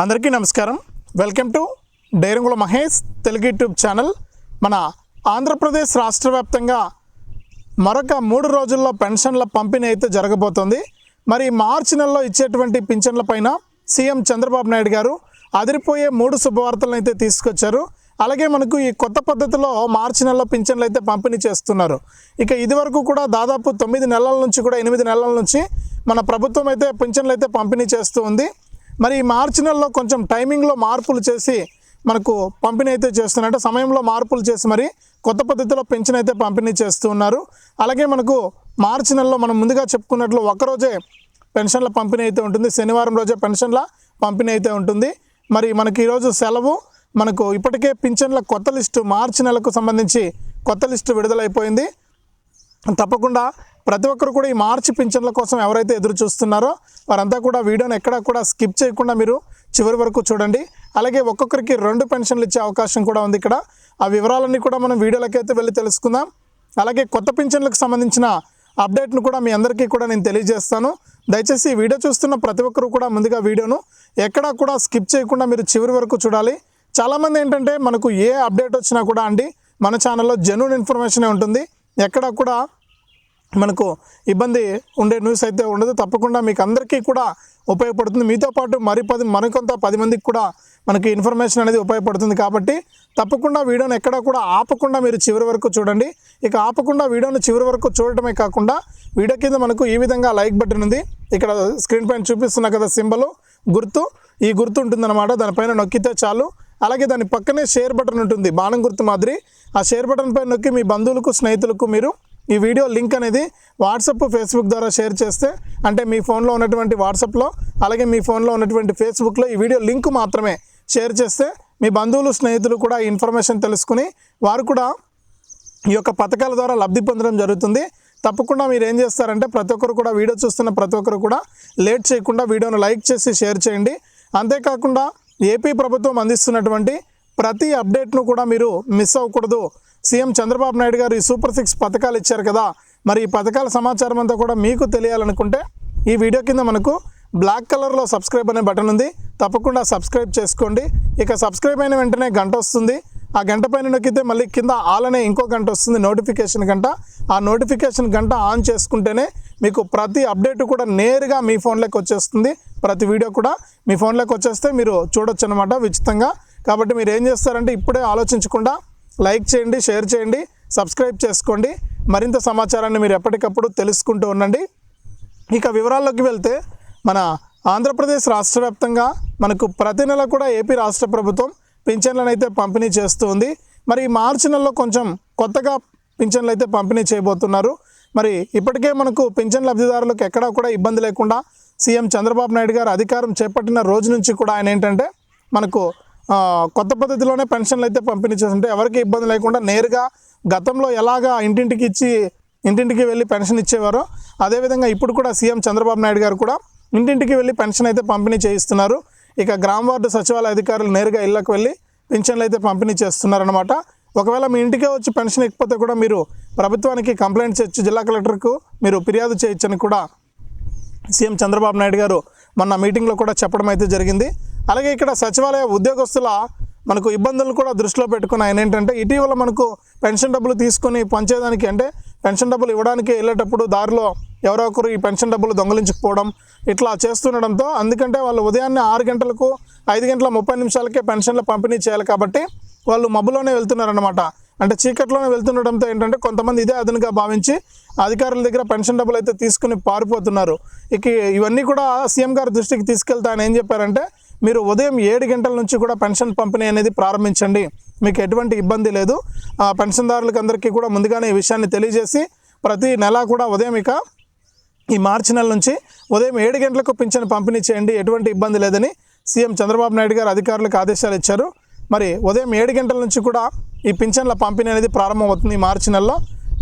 అందరికీ నమస్కారం. Welcome to Dairangula Mahesh Telugu YouTube channel. మన ఆంధ్రప్రదేశ్ రాష్ట్ర వ్యాప్తంగా మరొక మూడు రోజుల్లో పెన్షన్ల పంపిణీ అయితే జరగబోతోంది. మరి మార్చి నెలలో ఇచ్చేటువంటి పింఛన్ల పైన సీఎం చంద్రబాబు నాయుడు గారు అదిరిపోయే మూడు శుభవార్తలను అయితే తీసుకొచ్చారు. అలాగే మనకు ఈ కొత్త పద్ధతిలో మార్చి నెలలో పింఛన్లు అయితే పంపిణీ చేస్తున్నారు. ఇక ఇదివరకు కూడా దాదాపు తొమ్మిది నెలల నుంచి కూడా ఎనిమిది నెలల నుంచి మన ప్రభుత్వం అయితే పింఛన్లు అయితే పంపిణీ చేస్తూ ఉంది. మరి ఈ మార్చి నెలలో కొంచెం టైమింగ్లో మార్పులు చేసి మనకు పంపిణీ అయితే చేస్తున్నారంటే సమయంలో మార్పులు చేసి మరి కొత్త పద్ధతిలో పెన్షన్ అయితే పంపిణీ చేస్తూ ఉన్నారు. అలాగే మనకు మార్చి నెలలో మనం ముందుగా చెప్పుకున్నట్లు ఒకరోజే పెన్షన్ల పంపిణీ అయితే ఉంటుంది. శనివారం రోజే పెన్షన్ల పంపిణీ అయితే ఉంటుంది. మరి మనకి ఈరోజు సెలవు. మనకు ఇప్పటికే పింఛన్ల కొత్త లిస్టు మార్చి నెలకు సంబంధించి కొత్త లిస్టు విడుదలైపోయింది. తప్పకుండా ప్రతి ఒక్కరు కూడా ఈ మార్చి పింఛన్ల కోసం ఎవరైతే ఎదురు చూస్తున్నారో వారంతా కూడా వీడియోని ఎక్కడా కూడా స్కిప్ చేయకుండా మీరు చివరి వరకు చూడండి. అలాగే ఒక్కొక్కరికి రెండు పెన్షన్లు ఇచ్చే అవకాశం కూడా ఉంది ఇక్కడ. ఆ వివరాలన్నీ కూడా మనం వీడియోలకైతే వెళ్ళి తెలుసుకుందాం. అలాగే కొత్త పింఛన్లకు సంబంధించిన అప్డేట్ను కూడా మీ అందరికీ కూడా నేను తెలియజేస్తాను. దయచేసి ఈ వీడియో చూస్తున్న ప్రతి ఒక్కరు కూడా ముందుగా వీడియోను ఎక్కడా కూడా స్కిప్ చేయకుండా మీరు చివరి వరకు చూడాలి. చాలామంది ఏంటంటే మనకు ఏ అప్డేట్ వచ్చినా కూడా అండి మన ఛానల్లో జెన్యున్ ఇన్ఫర్మేషనే ఉంటుంది. ఎక్కడా కూడా మనకు ఇబ్బంది ఉండే న్యూస్ అయితే ఉండదు. తప్పకుండా మీకు అందరికీ కూడా ఉపయోగపడుతుంది. మీతో పాటు మరి పది మరికొంత పది మందికి కూడా మనకి ఇన్ఫర్మేషన్ అనేది ఉపయోగపడుతుంది కాబట్టి తప్పకుండా వీడియోని ఎక్కడా కూడా ఆపకుండా మీరు చివరి వరకు చూడండి. ఇక ఆపకుండా వీడియోని చివరి వరకు చూడటమే కాకుండా వీడియో కింద మనకు ఈ విధంగా లైక్ బటన్ ఉంది. ఇక్కడ స్క్రీన్ పైన చూపిస్తున్నా కదా సింబల్ గుర్తు. ఈ గుర్తు ఉంటుందన్నమాట. దానిపైన నొక్కితే చాలు. అలాగే దాని పక్కనే షేర్ బటన్ ఉంటుంది. బాణం గుర్తు మాదిరి. ఆ షేర్ బటన్ పైన నొక్కి మీ బంధువులకు స్నేహితులకు మీరు ఈ వీడియో లింక్ అనేది వాట్సాప్ ఫేస్బుక్ ద్వారా షేర్ చేస్తే అంటే మీ ఫోన్లో ఉన్నటువంటి వాట్సాప్లో అలాగే మీ ఫోన్లో ఉన్నటువంటి ఫేస్బుక్లో ఈ వీడియో లింక్ మాత్రమే షేర్ చేస్తే మీ బంధువులు స్నేహితులు కూడా ఈ ఇన్ఫర్మేషన్ తెలుసుకుని వారు కూడా ఈ యొక్క పథకాల ద్వారా లబ్ధి పొందడం జరుగుతుంది. తప్పకుండా మీరు ఏం చేస్తారంటే ప్రతి ఒక్కరు కూడా వీడియో చూస్తున్న ప్రతి ఒక్కరు కూడా లేట్ చేయకుండా వీడియోను లైక్ చేసి షేర్ చేయండి. అంతేకాకుండా ఏపీ ప్రభుత్వం అందిస్తున్నటువంటి ప్రతి అప్డేట్ను కూడా మీరు మిస్ అవ్వకూడదు. సీఎం చంద్రబాబు నాయుడు గారు ఈ సూపర్ సిక్స్ పథకాలు ఇచ్చారు కదా మరి ఈ పథకాల సమాచారం అంతా కూడా మీకు తెలియాలనుకుంటే ఈ వీడియో కింద మనకు బ్లాక్ కలర్లో సబ్స్క్రైబ్ అనే బటన్ ఉంది. తప్పకుండా సబ్స్క్రైబ్ చేసుకోండి. ఇక సబ్స్క్రైబ్ అయిన వెంటనే గంట వస్తుంది. ఆ గంట పైన నొక్కితే మళ్ళీ కింద ఆల్ అనే ఇంకో గంట వస్తుంది నోటిఫికేషన్ గంట. ఆ నోటిఫికేషన్ గంట ఆన్ చేసుకుంటేనే మీకు ప్రతి అప్డేట్ కూడా నేరుగా మీ ఫోన్లోకి వచ్చేస్తుంది. ప్రతి వీడియో కూడా మీ ఫోన్లోకి వచ్చేస్తే మీరు చూడొచ్చు అనమాట ఉచితంగా కాబట్టి మీరు ఏం చేస్తారంటే ఇప్పుడే ఆలోచించకుండా లైక్ చేయండి షేర్ చేయండి సబ్స్క్రైబ్ చేసుకోండి. మరింత సమాచారాన్ని మీరు ఎప్పటికప్పుడు తెలుసుకుంటూ ఉండండి. ఇక వివరాల్లోకి వెళ్తే మన ఆంధ్రప్రదేశ్ రాష్ట్ర వ్యాప్తంగా మనకు ప్రతి నెల కూడా ఏపీ రాష్ట్ర ప్రభుత్వం పింఛన్లను అయితే పంపిణీ చేస్తుంది మరి మార్చి నెలలో కొంచెం కొత్తగా పింఛన్లు అయితే పంపిణీ చేయబోతున్నారు. మరి ఇప్పటికే మనకు పింఛన్ లబ్ధిదారులకు ఎక్కడా కూడా ఇబ్బంది లేకుండా సీఎం చంద్రబాబు నాయుడు గారు అధికారం చేపట్టిన రోజు నుంచి కూడా ఆయన ఏంటంటే మనకు కొత్త పద్ధతిలోనే పెన్షన్లు అయితే పంపిణీ చేస్తుంటే ఎవరికి ఇబ్బంది లేకుండా నేరుగా గతంలో ఎలాగా ఇంటింటికి ఇచ్చి ఇంటింటికి వెళ్ళి పెన్షన్ ఇచ్చేవారో అదేవిధంగా ఇప్పుడు కూడా సీఎం చంద్రబాబు నాయుడు గారు కూడా ఇంటింటికి వెళ్ళి పెన్షన్ అయితే పంపిణీ చేయిస్తున్నారు. ఇక గ్రామ వార్డు సచివాలయ అధికారులు నేరుగా ఇళ్ళకు వెళ్ళి పెన్షన్లు అయితే పంపిణీ చేస్తున్నారనమాట ఒకవేళ మీ ఇంటికే వచ్చి పెన్షన్ ఇకపోతే కూడా మీరు ప్రభుత్వానికి కంప్లైంట్ చేయొచ్చు జిల్లా కలెక్టర్కు మీరు ఫిర్యాదు చేయొచ్చని కూడా సీఎం చంద్రబాబు నాయుడు గారు మొన్న మీటింగ్లో కూడా చెప్పడం అయితే జరిగింది. అలాగే ఇక్కడ సచివాలయ ఉద్యోగస్తుల మనకు ఇబ్బందులను కూడా దృష్టిలో పెట్టుకుని ఆయన ఏంటంటే ఇటీవల మనకు పెన్షన్ డబ్బులు తీసుకొని పంచేదానికి అంటే పెన్షన్ డబ్బులు ఇవ్వడానికి వెళ్ళేటప్పుడు దారిలో ఎవరో ఒకరు ఈ పెన్షన్ డబ్బులు దొంగలించుకుపోవడం ఇట్లా చేస్తుండడంతో అందుకంటే వాళ్ళు ఉదయాన్నే ఆరు గంటలకు ఐదు గంటల ముప్పై నిమిషాలకే పెన్షన్లు పంపిణీ చేయాలి కాబట్టి వాళ్ళు మబ్బులోనే వెళ్తున్నారనమాట అంటే చీకట్లోనే వెళ్తుండడంతో ఏంటంటే కొంతమంది ఇదే అదనుగా భావించి అధికారుల దగ్గర పెన్షన్ డబ్బులు అయితే తీసుకుని పారిపోతున్నారు. ఇక ఇవన్నీ కూడా సీఎం గారి దృష్టికి తీసుకెళ్తా ఆయన ఏం చెప్పారంటే మీరు ఉదయం ఏడు గంటల నుంచి కూడా పెన్షన్ పంపిణీ అనేది ప్రారంభించండి. మీకు ఎటువంటి ఇబ్బంది లేదు. ఆ పెన్షన్దారులకు అందరికీ కూడా ముందుగానే ఈ విషయాన్ని తెలియజేసి ప్రతి నెల కూడా ఉదయం ఇక ఈ మార్చి నెల నుంచి ఉదయం ఏడు గంటలకు పింఛన్ పంపిణీ చేయండి. ఎటువంటి ఇబ్బంది లేదని సీఎం చంద్రబాబు నాయుడు గారు అధికారులకు ఆదేశాలు ఇచ్చారు. మరి ఉదయం ఏడు గంటల నుంచి కూడా ఈ పింఛన్ల పంపిణీ అనేది ప్రారంభమవుతుంది ఈ మార్చి నెలలో.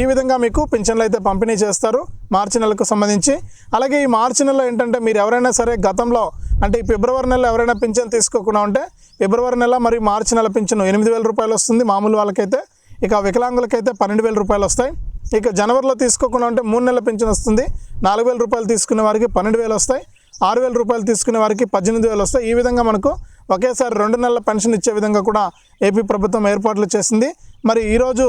ఈ విధంగా మీకు పింఛన్లు అయితే పంపిణీ చేస్తారు. మార్చి నెలకు సంబంధించి. అలాగే ఈ మార్చి నెలలో ఏంటంటే మీరు ఎవరైనా సరే గతంలో అంటే ఈ ఫిబ్రవరి నెలలో ఎవరైనా పింఛన్ తీసుకోకుండా ఉంటే ఫిబ్రవరి నెల మరియు మార్చి నెల పింఛను ఎనిమిది వేల రూపాయలు వస్తుంది. మామూలు వాళ్ళకైతే ఇక వికలాంగులకైతే పన్నెండు వేల రూపాయలు వస్తాయి. ఇక జనవరిలో తీసుకోకుండా ఉంటే మూడు నెలల పింఛన్ వస్తుంది. నాలుగు వేల రూపాయలు తీసుకునే వారికి పన్నెండు వేలు వస్తాయి. ఆరు వేల రూపాయలు తీసుకునే వారికి పద్దెనిమిది వేలు వస్తాయి. ఈ విధంగా మనకు ఒకేసారి రెండు నెలల పెన్షన్ ఇచ్చే విధంగా కూడా ఏపీ ప్రభుత్వం ఏర్పాట్లు చేసింది. మరి ఈరోజు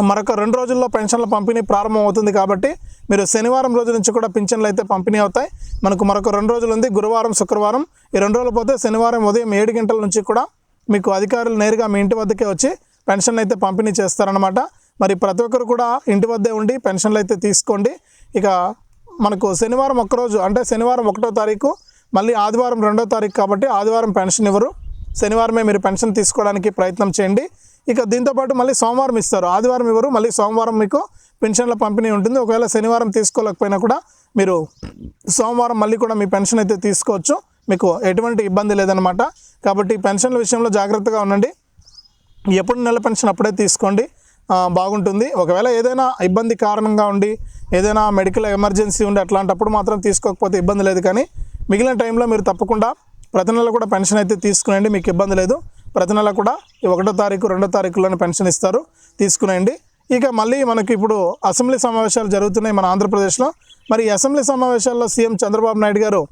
మరొక రెండు రోజుల్లో పెన్షన్ల పంపిణీ ప్రారంభం అవుతుంది కాబట్టి మీరు శనివారం రోజు నుంచి కూడా పింఛన్లు అయితే పంపిణీ అవుతాయి. మనకు మరొక రెండు రోజులు ఉంది. గురువారం శుక్రవారం ఈ రెండు రోజులు పోతే శనివారం ఉదయం ఏడు గంటల నుంచి కూడా మీకు అధికారులు నేరుగా మీ ఇంటి వద్దకే వచ్చి పెన్షన్ అయితే పంపిణీ చేస్తారనమాట మరి ప్రతి ఒక్కరు కూడా ఇంటి వద్దే ఉండి పెన్షన్లు అయితే తీసుకోండి. ఇక మనకు శనివారం ఒక్కరోజు అంటే శనివారం ఒకటో తారీఖు మళ్ళీ ఆదివారం రెండో తారీఖు కాబట్టి ఆదివారం పెన్షన్ ఇవ్వరు. శనివారమే మీరు పెన్షన్ తీసుకోవడానికి ప్రయత్నం చేయండి. ఇక దీంతోపాటు మళ్ళీ సోమవారం ఇస్తారు. ఆదివారం ఇవ్వరు మళ్ళీ సోమవారం మీకు పెన్షన్ల పంపిణీ ఉంటుంది. ఒకవేళ శనివారం తీసుకోలేకపోయినా కూడా మీరు సోమవారం మళ్ళీ కూడా మీ పెన్షన్ అయితే తీసుకోవచ్చు. మీకు ఎటువంటి ఇబ్బంది లేదనమాట కాబట్టి పెన్షన్ల విషయంలో జాగ్రత్తగా ఉండండి. ఎప్పుడు నెల పెన్షన్ అప్పుడే తీసుకోండి. బాగుంటుంది. ఒకవేళ ఏదైనా ఇబ్బంది కారణంగా ఉండి ఏదైనా మెడికల్ ఎమర్జెన్సీ ఉండి అట్లాంటప్పుడు మాత్రం తీసుకోకపోతే ఇబ్బంది లేదు. కానీ మిగిలిన టైంలో మీరు తప్పకుండా ప్రతి నెల కూడా పెన్షన్ అయితే తీసుకునేయండి మీకు ఇబ్బంది లేదు. ప్రతి నెల కూడా ఈ ఒకటో తారీఖు రెండో తారీఖులోనే పెన్షన్ ఇస్తారు. తీసుకునేయండి. ఇక మళ్ళీ మనకి ఇప్పుడు అసెంబ్లీ సమావేశాలు జరుగుతున్నాయి మన ఆంధ్రప్రదేశ్లో. మరి అసెంబ్లీ సమావేశాల్లో సీఎం చంద్రబాబు నాయుడు గారు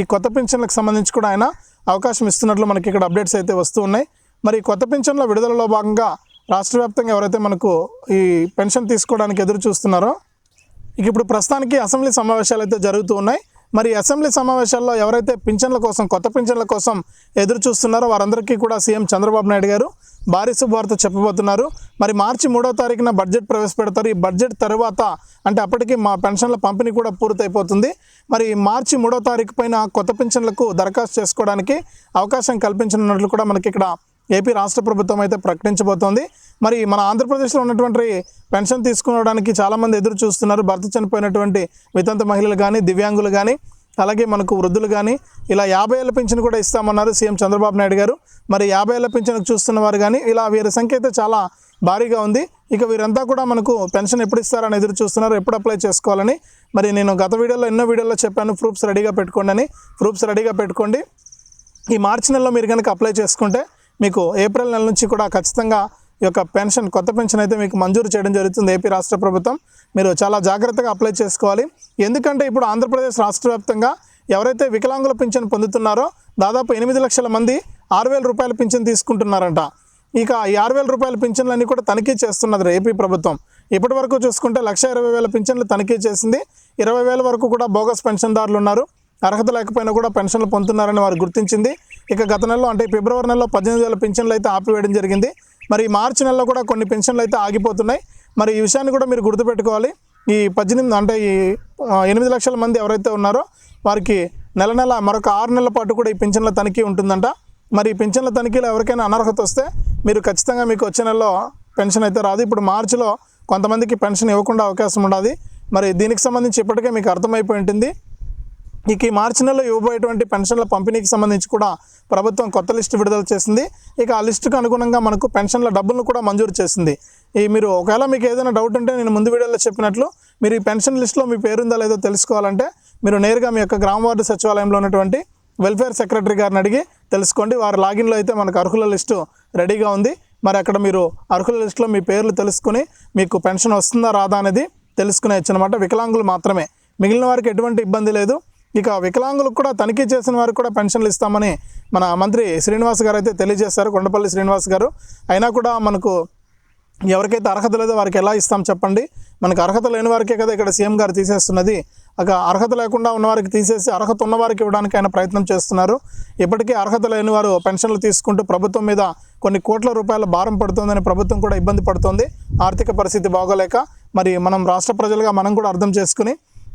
ఈ కొత్త పెన్షన్లకు సంబంధించి కూడా ఆయన అవకాశం ఇస్తున్నట్లు మనకి ఇక్కడ అప్డేట్స్ అయితే వస్తూ ఉన్నాయి. మరి కొత్త పెన్షన్ల విడుదలలో భాగంగా రాష్ట్ర వ్యాప్తంగా ఎవరైతే మనకు ఈ పెన్షన్ తీసుకోవడానికి ఎదురు చూస్తున్నారో ఇక ఇప్పుడు ప్రస్తుతానికి అసెంబ్లీ సమావేశాలు అయితే జరుగుతూ ఉన్నాయి. మరి అసెంబ్లీ సమావేశాల్లో ఎవరైతే పింఛన్ల కోసం కొత్త పింఛన్ల కోసం ఎదురు చూస్తున్నారో వారందరికీ కూడా సీఎం చంద్రబాబు నాయుడు గారు భారీ శుభవార్త చెప్పబోతున్నారు. మరి మార్చి మూడో తారీఖున బడ్జెట్ ప్రవేశపెడతారు. ఈ బడ్జెట్ తర్వాత అంటే అప్పటికి మా పెన్షన్ల పంపిణీ కూడా పూర్తయిపోతుంది. మరి మార్చి మూడో తారీఖు పైన కొత్త పింఛన్లకు దరఖాస్తు చేసుకోవడానికి అవకాశం కల్పించనున్నట్లు కూడా మనకి ఇక్కడ ఏపీ రాష్ట్ర ప్రభుత్వం అయితే ప్రకటించబోతోంది. మరి మన ఆంధ్రప్రదేశ్లో ఉన్నటువంటి పెన్షన్ తీసుకోవడానికి చాలామంది ఎదురు చూస్తున్నారు. భర్త చనిపోయినటువంటి వితంత మహిళలు కానీ దివ్యాంగులు కానీ అలాగే మనకు వృద్ధులు కానీ ఇలా యాభై ఏళ్ళ పింఛను కూడా ఇస్తామన్నారు సీఎం చంద్రబాబు నాయుడు గారు. మరి యాభై ఏళ్ళ పింఛను చూస్తున్న వారు కానీ ఇలా వీరి సంఖ్య అయితే చాలా భారీగా ఉంది. ఇక వీరంతా కూడా మనకు పెన్షన్ ఎప్పుడు ఇస్తారని ఎదురు చూస్తున్నారు. ఎప్పుడు అప్లై చేసుకోవాలని. మరి నేను గత వీడియోలో ఎన్నో వీడియోలో చెప్పాను. ప్రూఫ్స్ రెడీగా పెట్టుకోండి అని. ప్రూఫ్స్ రెడీగా పెట్టుకోండి. ఈ మార్చి నెలలో మీరు కనుక అప్లై చేసుకుంటే మీకు ఏప్రిల్ నెల నుంచి కూడా ఖచ్చితంగా ఈ యొక్క పెన్షన్ కొత్త పెన్షన్ అయితే మీకు మంజూరు చేయడం జరుగుతుంది ఏపీ రాష్ట్ర ప్రభుత్వం. మీరు చాలా జాగ్రత్తగా అప్లై చేసుకోవాలి. ఎందుకంటే ఇప్పుడు ఆంధ్రప్రదేశ్ రాష్ట్ర వ్యాప్తంగా ఎవరైతే వికలాంగుల పింఛన్ పొందుతున్నారో దాదాపు ఎనిమిది లక్షల మంది ఆరు వేల రూపాయల పింఛన్ తీసుకుంటున్నారంట. ఇక ఈ ఆరు వేల రూపాయల పింఛన్లన్నీ కూడా తనిఖీ చేస్తున్నది ఏపీ ప్రభుత్వం. ఇప్పటి వరకు చూసుకుంటే లక్ష ఇరవై వేల పింఛన్లు తనిఖీ చేసింది. ఇరవై వేల వరకు కూడా బోగస్ పెన్షన్దారులు ఉన్నారు. అర్హత లేకపోయినా కూడా పెన్షన్లు పొందుతున్నారని వారు గుర్తించింది. ఇక గత నెలలో అంటే ఫిబ్రవరి నెలలో పద్దెనిమిది వేల పెన్షన్లు అయితే ఆపివేయడం జరిగింది. మరి మార్చి నెలలో కూడా కొన్ని పెన్షన్లు అయితే ఆగిపోతున్నాయి. మరి ఈ విషయాన్ని కూడా మీరు గుర్తుపెట్టుకోవాలి. ఈ పద్దెనిమిది అంటే ఈ ఎనిమిది లక్షల మంది ఎవరైతే ఉన్నారో వారికి నెల నెల మరొక ఆరు నెలల పాటు కూడా ఈ పింఛన్ల తనిఖీ ఉంటుందంట. మరి ఈ పింఛన్ల తనిఖీలో ఎవరికైనా అనర్హత వస్తే మీరు ఖచ్చితంగా మీకు వచ్చే నెలలో పెన్షన్ అయితే రాదు. ఇప్పుడు మార్చిలో కొంతమందికి పెన్షన్ ఇవ్వకుండా అవకాశం ఉండదు. మరి దీనికి సంబంధించి ఇప్పటికే మీకు అర్థమైపోయి ఉంటుంది. ఇక ఈ మార్చి నెలలో ఇవ్వబోయేటువంటి పెన్షన్ల పంపిణీకి సంబంధించి కూడా ప్రభుత్వం కొత్త లిస్టు విడుదల చేసింది. ఇక ఆ లిస్టుకు అనుగుణంగా మనకు పెన్షన్ల డబ్బులను కూడా మంజూరు చేసింది. ఈ మీరు ఒకవేళ మీకు ఏదైనా డౌట్ ఉంటే నేను ముందు వీడియోలో చెప్పినట్లు మీరు ఈ పెన్షన్ లిస్టులో మీ పేరుందా లేదో తెలుసుకోవాలంటే మీరు నేరుగా మీ యొక్క గ్రామ వార్డు సచివాలయంలో ఉన్నటువంటి వెల్ఫేర్ సెక్రటరీ గారిని అడిగి తెలుసుకోండి. వారి లాగిన్లో అయితే మనకు అర్హుల లిస్టు రెడీగా ఉంది. మరి అక్కడ మీరు అర్హుల లిస్టులో మీ పేర్లు తెలుసుకుని మీకు పెన్షన్ వస్తుందా రాదా అనేది తెలుసుకునేచ్చు అనమాట వికలాంగులు మాత్రమే. మిగిలిన వారికి ఎటువంటి ఇబ్బంది లేదు. ఇక వికలాంగులకు కూడా తనిఖీ చేసిన వారికి కూడా పెన్షన్లు ఇస్తామని మన మంత్రి శ్రీనివాస్ గారు అయితే తెలియజేశారు కొండపల్లి శ్రీనివాస్ గారు. అయినా కూడా మనకు ఎవరికైతే అర్హత లేదో వారికి ఎలా ఇస్తాం చెప్పండి. మనకు అర్హత లేని వారికే కదా ఇక్కడ సీఎం గారు తీసేస్తున్నది. ఒక అర్హత లేకుండా ఉన్నవారికి తీసేసి అర్హత ఉన్నవారికి ఇవ్వడానికి ఆయన ప్రయత్నం చేస్తున్నారు. ఇప్పటికీ అర్హత లేని వారు పెన్షన్లు తీసుకుంటూ ప్రభుత్వం మీద కొన్ని కోట్ల రూపాయల భారం పడుతుందని ప్రభుత్వం కూడా ఇబ్బంది పడుతుంది. ఆర్థిక పరిస్థితి బాగోలేక మరి మనం రాష్ట్ర ప్రజలుగా మనం కూడా అర్థం చేసుకుని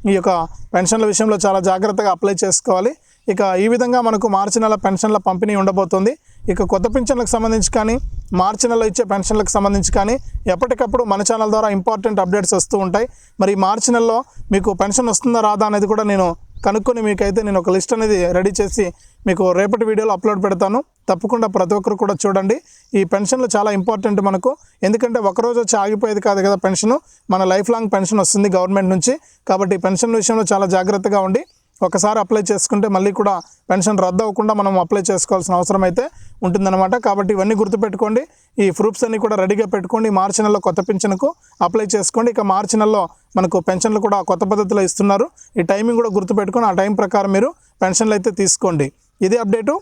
ఈ యొక్క పెన్షన్ల విషయంలో చాలా జాగ్రత్తగా అప్లై చేసుకోవాలి. ఇక ఈ విధంగా మనకు మార్చి నెల పెన్షన్ల పంపిణీ ఉండబోతుంది. ఇక కొత్త పెన్షన్లకు సంబంధించి కానీ మార్చి నెలలో ఇచ్చే పెన్షన్లకు సంబంధించి కానీ ఎప్పటికప్పుడు మన ఛానల్ ద్వారా ఇంపార్టెంట్ అప్డేట్స్ వస్తూ ఉంటాయి. మరి మార్చి నెలలో మీకు పెన్షన్ వస్తుందా రాదా అనేది కూడా నేను కనుక్కొని మీకైతే నేను ఒక లిస్ట్ అనేది రెడీ చేసి మీకు రేపటి వీడియోలో అప్లోడ్ పెడతాను. తప్పకుండా ప్రతి ఒక్కరు కూడా చూడండి. ఈ పెన్షన్లు చాలా ఇంపార్టెంట్ మనకు. ఎందుకంటే ఒకరోజు వచ్చి ఆగిపోయేది కాదు కదా పెన్షన్. మన లైఫ్ లాంగ్ పెన్షన్ వస్తుంది గవర్నమెంట్ నుంచి. కాబట్టి పెన్షన్ విషయంలో చాలా జాగ్రత్తగా ఉండి ఒకసారి అప్లై చేసుకుంటే మళ్ళీ కూడా పెన్షన్ రద్దు అవ్వకుండా మనం అప్లై చేసుకోవాల్సిన అవసరం అయితే ఉంటుందన్నమాట. కాబట్టి ఇవన్నీ గుర్తుపెట్టుకోండి. ఈ ప్రూఫ్స్ అన్నీ కూడా రెడీగా పెట్టుకోండి. మార్చి నెలలో కొత్త పెన్షన్కు అప్లై చేసుకోండి. ఇక మార్చి నెలలో మనకు పెన్షన్లు కూడా కొత్త పద్ధతిలో ఇస్తున్నారు. ఈ టైమింగ్ కూడా గుర్తుపెట్టుకొని ఆ టైం ప్రకారం మీరు పెన్షన్లు అయితే తీసుకోండి. ఇదే అప్డేటు.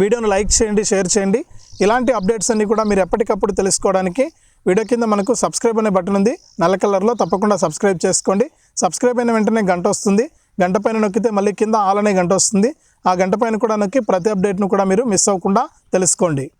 వీడియోను లైక్ చేయండి షేర్ చేయండి. ఇలాంటి అప్డేట్స్ అన్నీ కూడా మీరు ఎప్పటికప్పుడు తెలుసుకోవడానికి వీడియో కింద మనకు సబ్స్క్రైబ్ అనే బటన్ ఉంది. నల్ల కలర్లో తప్పకుండా సబ్స్క్రైబ్ చేసుకోండి. సబ్స్క్రైబ్ అయిన వెంటనే గంట వస్తుంది. గంట పైన నొక్కితే మళ్ళీ కింద ఆలనే గంట వస్తుంది. ఆ గంట పైన కూడా నొక్కి ప్రతి అప్డేట్ను కూడా మీరు మిస్ అవ్వకుండా తెలుసుకోండి.